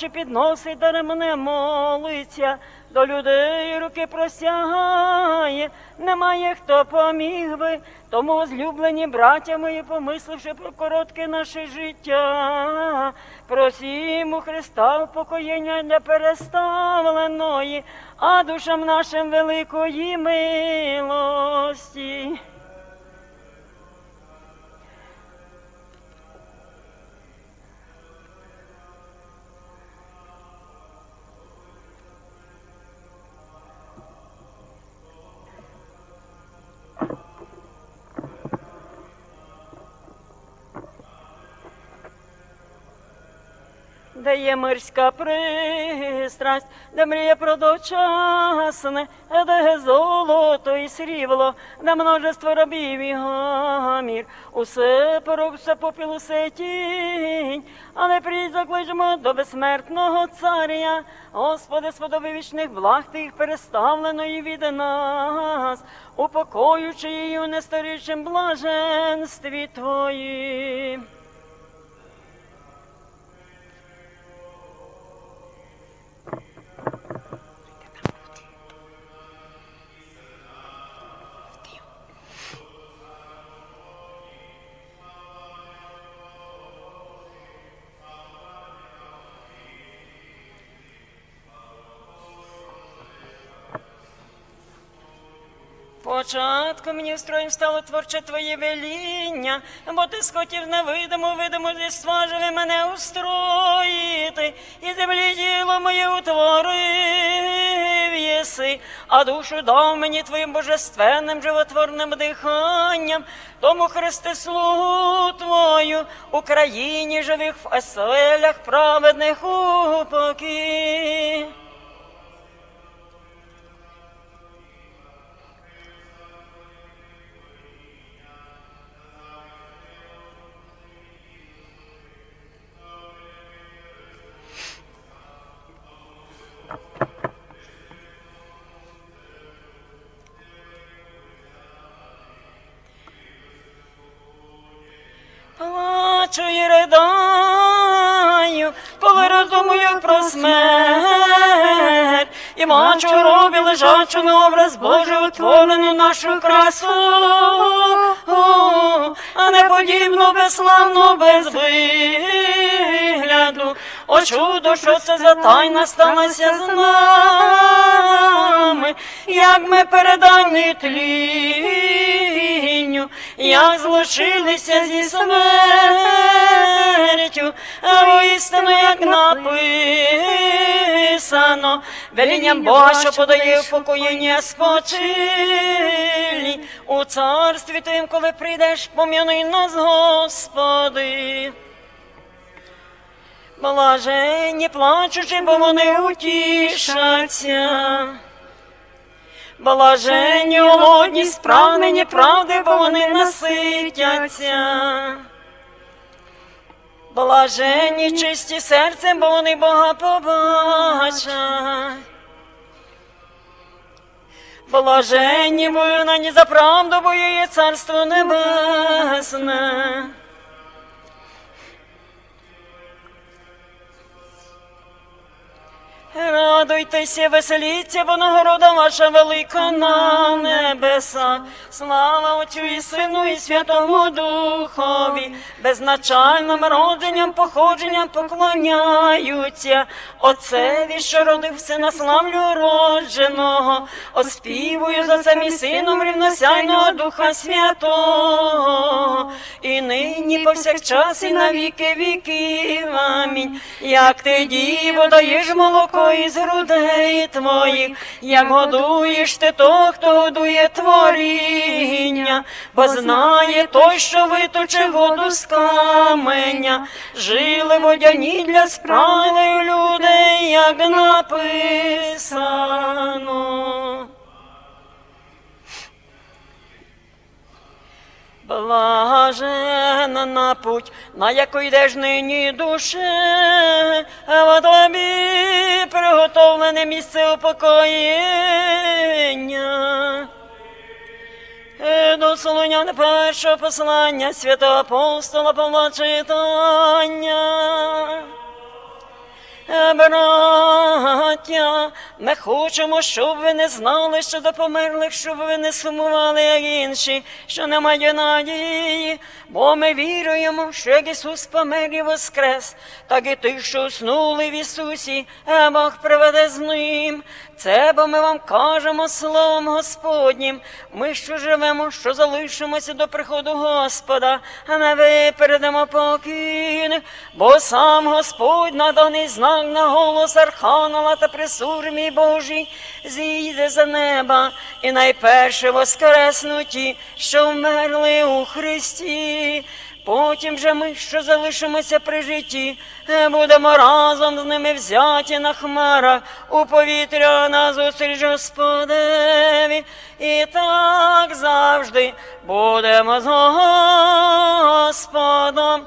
очі підносить, даремне молиться, до людей руки простягає, немає хто поміг би, тому злюблені браття мої, помисливши про коротке наше життя, просім Христа упокоєння для переставленої, а душам нашим великої милості. Де є мирська пристрасть, де мріє про дочасне, де золото і срібло, де множество рабів і гамір, усе порок, все попіл, усе тінь, але прийдь закличемо до безсмертного царя, Господи, сподоби вічних благ тих переставленої від нас, упокоючи її у несторічнім блаженстві Твоїм. Початку мені встроєм стало творче твоє веління, бо ти схотів невидимо, видимо дійства живе мене устроїти, і землі діло моє утворив єси, а душу дав мені твоїм божественним животворним диханням, тому Христе слугу Твою, Україні живих в оселях праведних упокій. Плачу і ридаю, коли роздумую про смерть, і бачу робі лежачу на образ Божий утворену нашу красу, а не подібну безславну без вигляду. О чудо, що це за тайна сталася з нами, як ми передані тлінню, як злучилися зі смертю, а воістину, як написано, велінням Бога, що подає упокоєння спочилі, у царстві тим, коли прийдеш, пом'яни нас, Господи. Блаженні плачучи, бо вони утішаться. Блаженні голодні, справнені правди, бо вони наситяться. Блаженні чисті серцем, бо вони Бога побачать. Блаженні воюнані за правду, бо є царство небесне. Радуйтеся, веселіться, бо нагорода ваша велика на небесах. Слава Отцю і Сину, і Святому Духові, безначальним родженням, походженням поклоняються. Отцеві, що родив сина славлю родженого, оспівую за цим і сином рівносяйного Духа Святого, і нині повсякчас, і на віки віків. Амінь. Як ти діво даєш молоко із грудей твоїх, як годуєш ти того, хто годує творіння, бо знає той, що виточе воду з каменя, жили водяні для справи людей, як написано. Блажена на путь, на яку йдеш нині душе, в тобі приготовлене місце упокоєння. Е, До Солонян першого послання святого апостола Павла читання. Браття, ми хочемо, щоб ви не знали, що до померлих, щоб ви не сумували, як інші, що немає надії, бо ми віруємо, що як Ісус помер і воскрес, так і тих, що уснули в Ісусі, Бог приведе з ним. Це бо ми вам кажемо словом Господнім. Ми що живемо, що залишимося до приходу Господа, а не ви передамо покійних, бо сам Господь наданий знак на голос Архангела та присурмій Божій зійде за неба, і найперше воскреснуті, що вмерли у Христі. Потім же ми, що залишимося при житті, будемо разом з ними взяті на хмарах у повітря на зустріч Господеві. І так завжди будемо з Господом.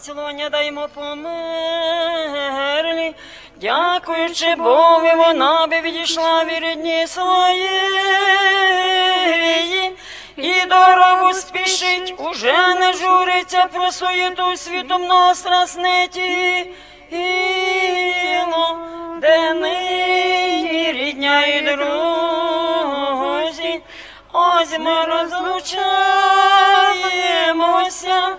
Цілування даймо померлі. Дякуючи Богу, вона би відійшла від рідні своєї. І дорогу спішить, уже не журиться про суєту світом страсниті. Іло, де нині рідня і друзі, ось ми розлучаємося,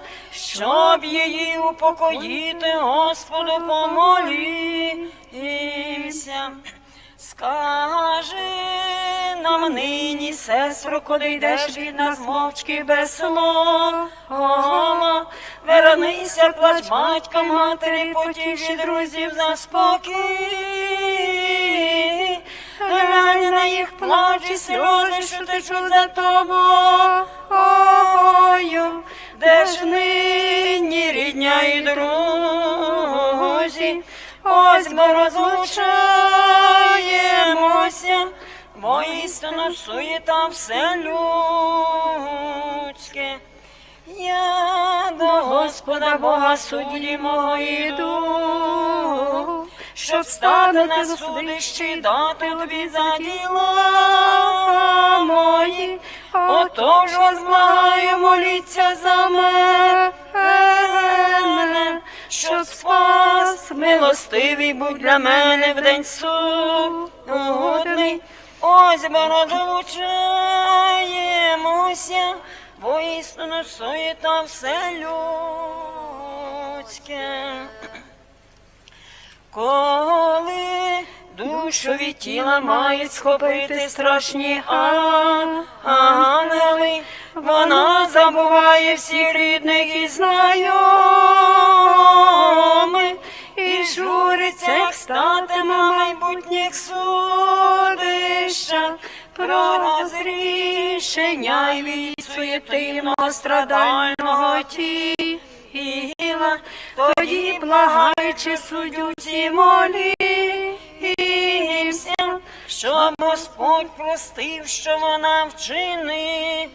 щоб її упокоїти, Господу помолімся. Скажи нам нині, сестро, коли йдеш від нас мовчки без слова. Вернися, плач батька, матері, потіші друзів за спокій. Глянь на їх плач і сльози, що течуть за тобою. Де ж нині рідня і друзі, ось ми розлучаємося, бо істина суєта все людське. Я до Господа Бога судді мого іду, щоб стати на судищі дати тобі за діла мої. Отож вас моліться за мене, щоб спас милостивий будь для мене в день судний. Ось ми розлучаємося, бо істину суєта все людське. Коли душу від тіла мають схопити страшні ангели, вона забуває всіх рідних і знайомих, і журиться, як статиме майбутніх судищах, про розрішення і від суєтивного страдального тіла. Тоді благаючи суддю ці молімся, щоб Господь простив, що вона вчинила.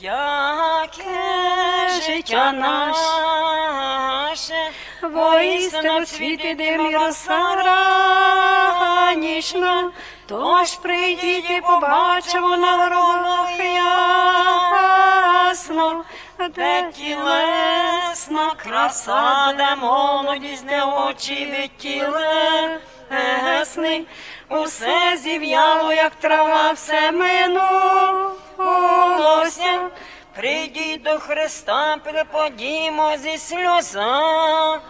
Яке життя наше, Воістину світи дим і ранішна, тож прийдіть і побачимо на гробах ясно, де тілесна краса, де молодість, де очі від тілесний, усе зів'яло, як трава, все минулося. Прийдіть до Христа, припадімо зі сльозами.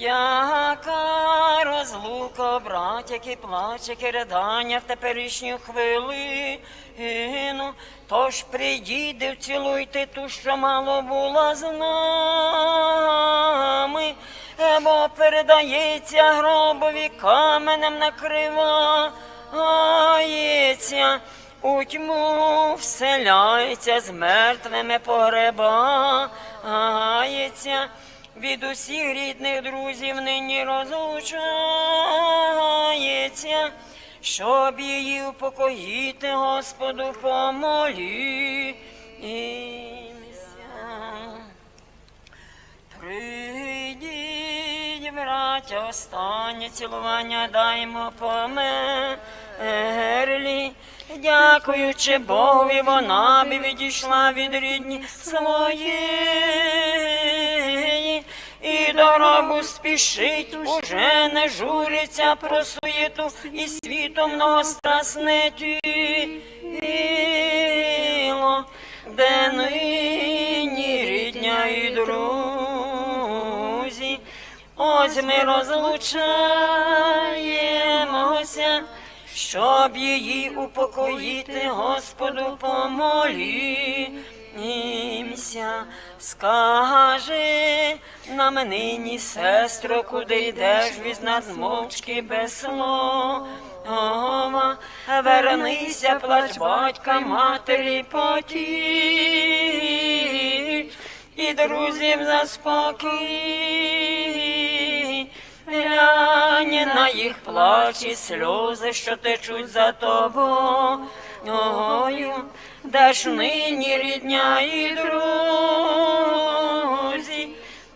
Яка розлука, браття, які плаче, ридання в теперішню хвилину, тож прийдіть, вцілуйте ту, що мало була з нами, бо передається гробові каменем накривається, у тьму вселяється з мертвими погребається від усіх рідних друзів нині розлучається, щоб її упокоїти, Господу помолімся. Прийдіть, браття, останнє цілування даймо померлі. Дякуючи Богові, вона б відійшла від рідні своєї. І до гробу спішить, уже не журиться про суєту, і світом многострасне тіло, де нині рідня і друзі. Ось ми розлучаємося, щоб її упокоїти, Господу помолімся. Скажи нам нині, сестро, куди йдеш візнат мовчки без слова. Вернися, плач батька, матері потіш, і друзів заспокій. Глянь на їх плач і сльози, що течуть за тобою, ж нині рідня і друзі,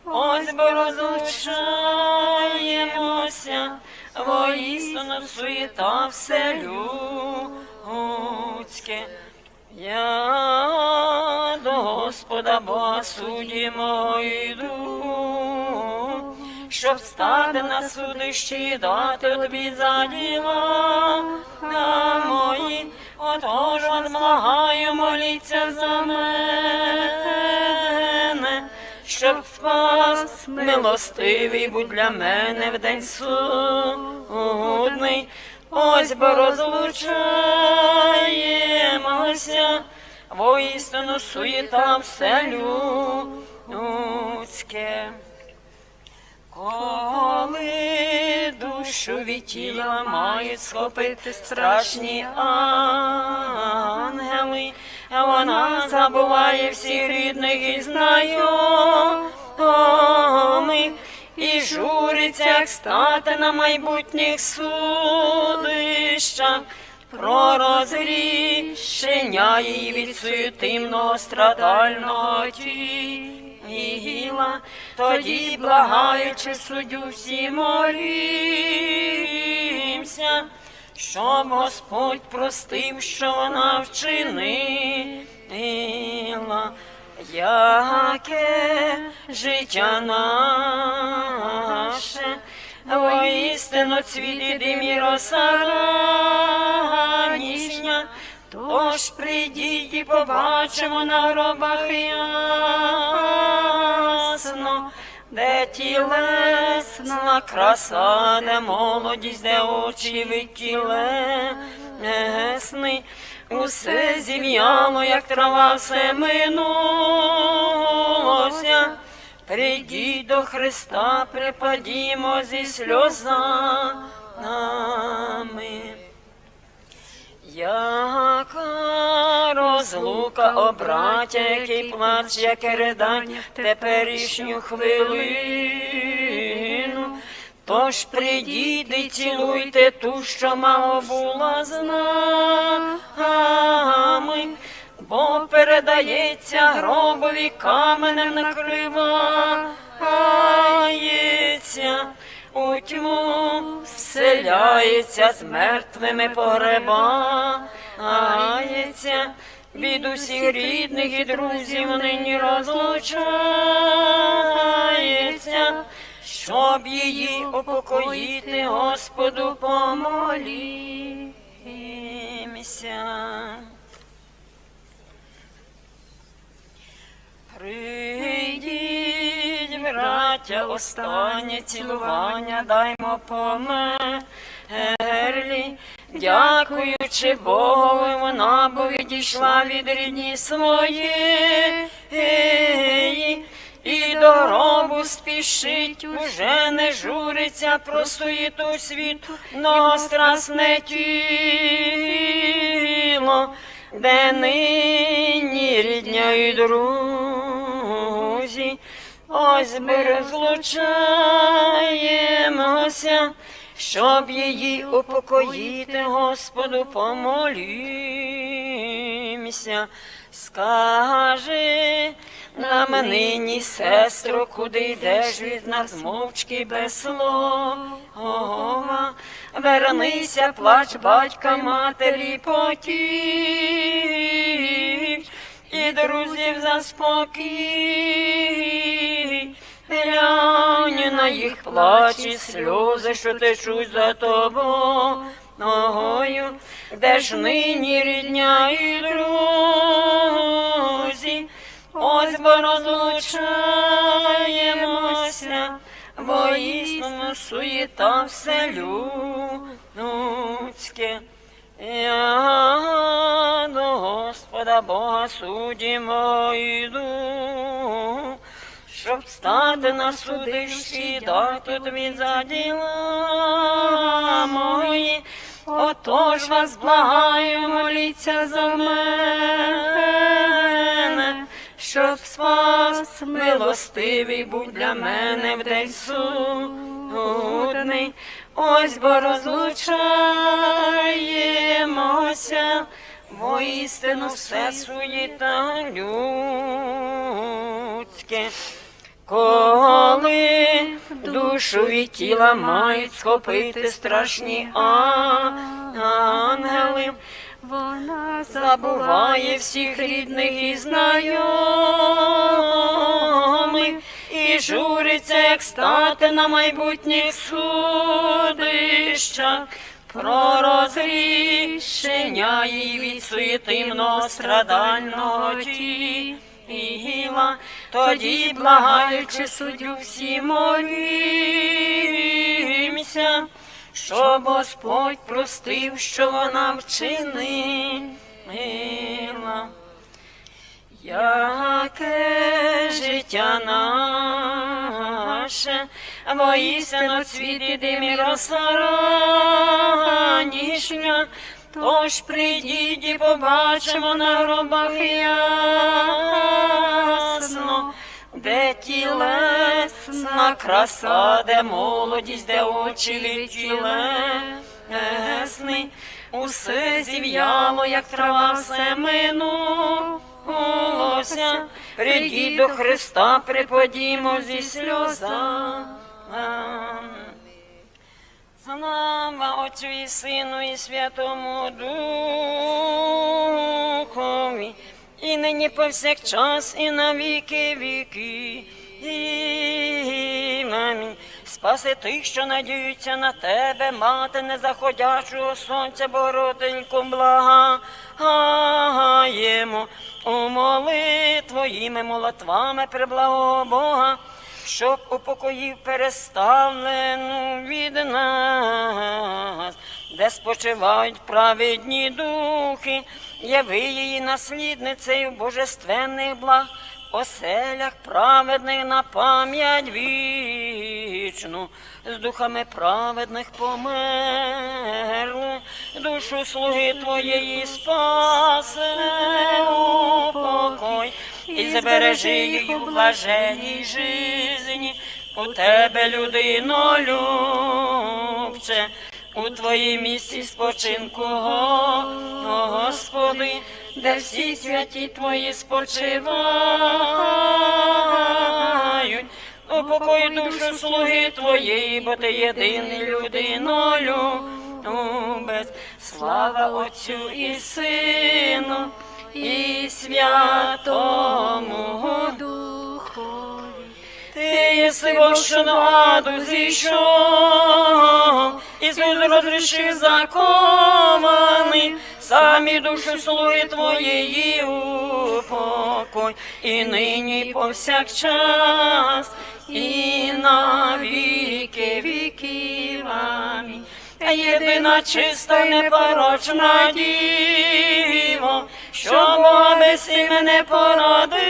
ось бо розлучаємося, воістину суєта все людське. Я до Господа Бога судімо йду, щоб стати на судищі дати тобі за діла на мої. Отож вас благаю, моліться за мене, щоб спас милостивий будь для мене в день судний. Ось бо розлучаємося, воістину суєта все людське. Коли душу від тіла мають схопити страшні ангели, вона забуває всіх рідних і знайомих, і журиться, як стати на майбутніх судищах. Про розрішення її від суєтимного страдального тіла, тоді, благаючи суддю, всі молімся, щоб Господь простив, що вона вчинила. Яке життя наше, воістину цвіт дим і роса ранішня, тож прийдіть і побачимо на гробах ясно, де тілесна краса, де молодість, де очі від тілесний, усе зів'яло, як трава, все минулося. Прийдіть до Христа, припадімо зі сльозами. Яка розлука, о браття, який плач, яке ридання теперішню хвилину, Тож прийдіть і цілуйте ту, що мало була з нами, бо передається гробові каменем накривається, у тьму вселяється з мертвими погребається, від усіх рідних і друзів нині розлучається, щоб її упокоїти, Господу помолімся. Прийдіть, браття, останнє цілування даймо померлі. Дякуючи Богу, вона бо відійшла від рідні своєї. І до гробу спішить, уже не журиться про суєту світу, но страсне тіло, де нині рідня і друзі, ось би розлучаємося, щоб її упокоїти, Господу помолімся. Скажи нам нині, сестро, куди йдеш від нас мовчки без слова. Вернися, плач батька, матері потіш, і друзів заспокій. Плач і сльози, що течуть за тобою, де ж нині рідня і друзі, ось бо розлучаємося, воістину суєта все людське. Я до Господа Бога судімо йду, щоб стати на судищі, дати тобі за діла мої. Отож вас благаю, моліться за мене, щоб спас милостивий був для мене в день судний. Ось бо розлучаємося, воістину все суєта людське. Коли душу і тіла мають схопити страшні ангели, Вона забуває всіх рідних і знайомих, і журиться, як стати на майбутніх судищах. Про розрішення її від суєтимного страдального тіла, тоді, благаючи суддю, всі молімся, щоб Господь простив, що вона вчинила. Яке життя наше, воістину цвіт і дим і роса ранішня, тож прийдіть і побачимо на гробах ясно, де тілесна краса, де молодість, де очі тілесний, усе зів'яло, як трава все минулося. Прийдіть до Христа, припадімо зі сльозами. Слава Отцю і Сину, і Святому Духові, і нині повсякчас, і на віки віки. Амінь. Спаси тих, що надіються на тебе, мати незаходячого сонця, Бороденьку, благаємо. Умоли твоїми молитвами приблагого Бога, щоб упокоїв переставлену від нас, де спочивають праведні духи, яви її наслідницею божественних благ, оселях праведних на пам'ять вічну, з духами праведних померли, душу слуги твоєї спасе упокой, і збережи її в блаженній жизні, у тебе людино любче, у твоїй місці спочинку, О, Господи, де всі святі твої спочивають. Упокой душу слуги твоєї, бо ти єдиний людино любець. Слава Отцю і Сину, і Святому Духові. ти єси вовшину аду зійшов, Ісус розрішив закований, самі душу слуги твоєї упокой, і нині повсякчас, і на віки віків. Амінь. Єдина чиста й непорочна діво, що без мене породила,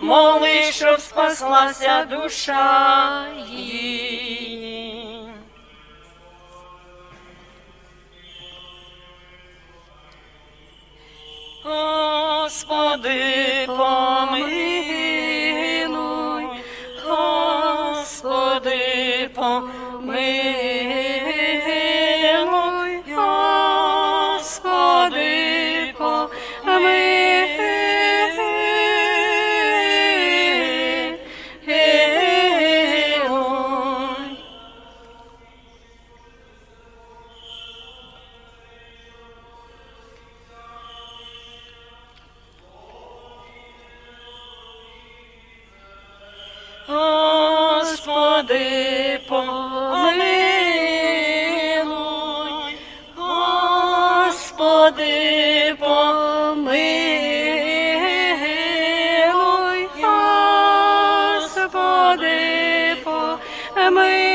моли, щоб спаслася душа її. Господи, помилуй.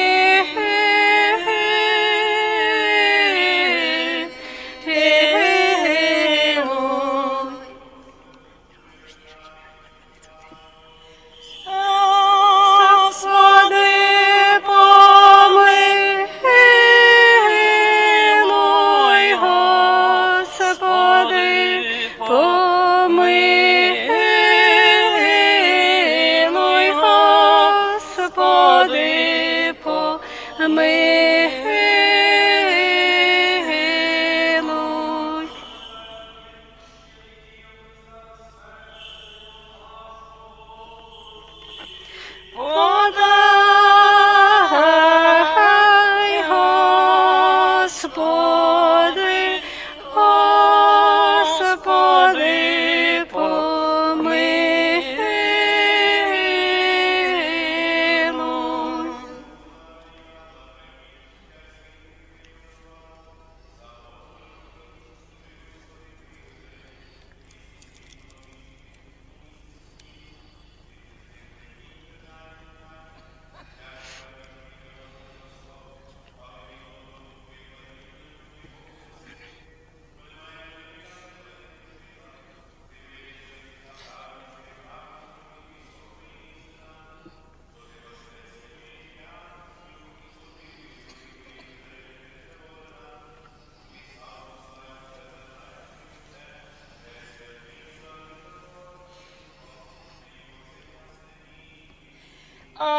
Ай,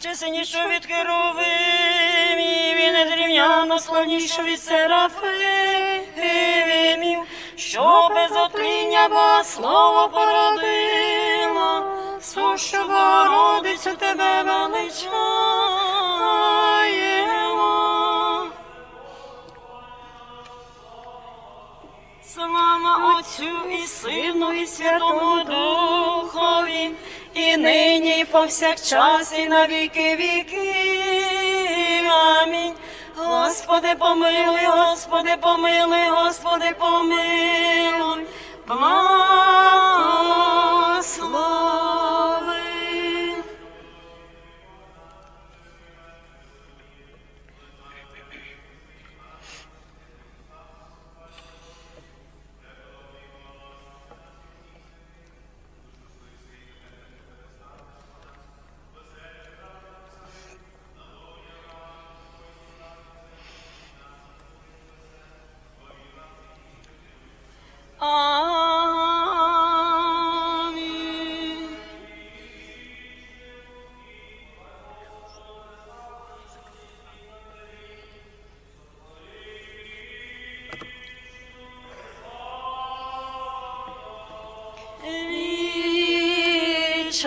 чи синішо від керувимів, і незрівняно славніше від серафимів, що без отління ба слово породило, сущу Богородицю тебе величаємо. Отцю і Сину, і Святому Духові, і нині, і повсякчас, і на віки віки. Амінь. Господи, помилуй, Господи, помилуй, Господи, помилуй. Благослови.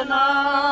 Krishna.